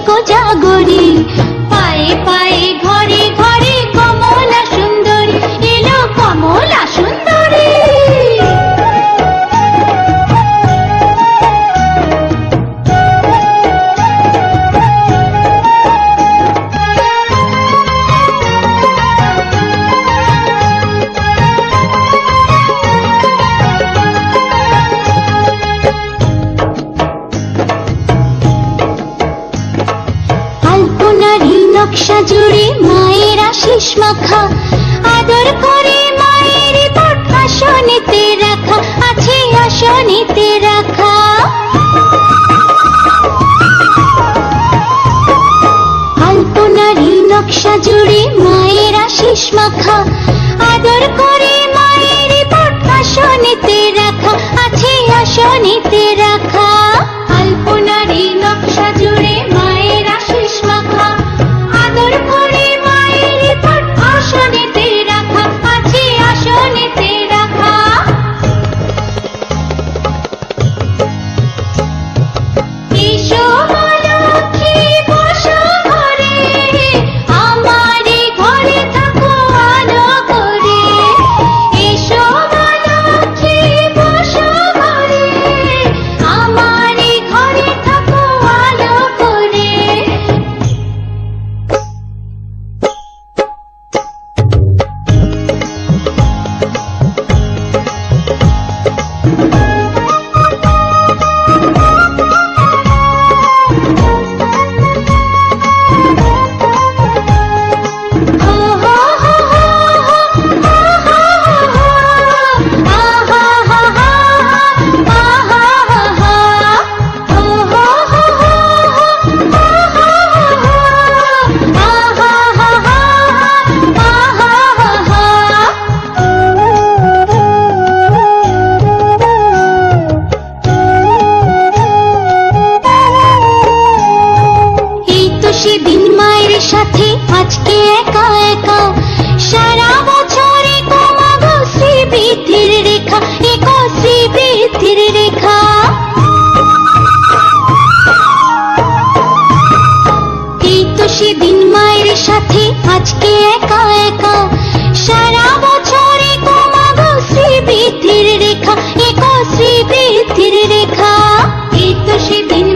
আজকে জুড়ে মায়ের আশিস মাখা। আদর করে মায়ের পট আসনেতে রাখা, আছে আসনেতে রাখা। আলপনারি নকশা জুড়ে মায়ের আশিস মাখা। আদর করে মায়ের আসনেতে রাখা, আছে আসনেতে আজকে সারা বছরে রেখা, একো রেখা। এই তো সেদিন মায়ের সাথে, আজকে একা একা। সারা বছরে কমাগো স্মৃতির রেখা, একো রেখা। এই তো সেদিন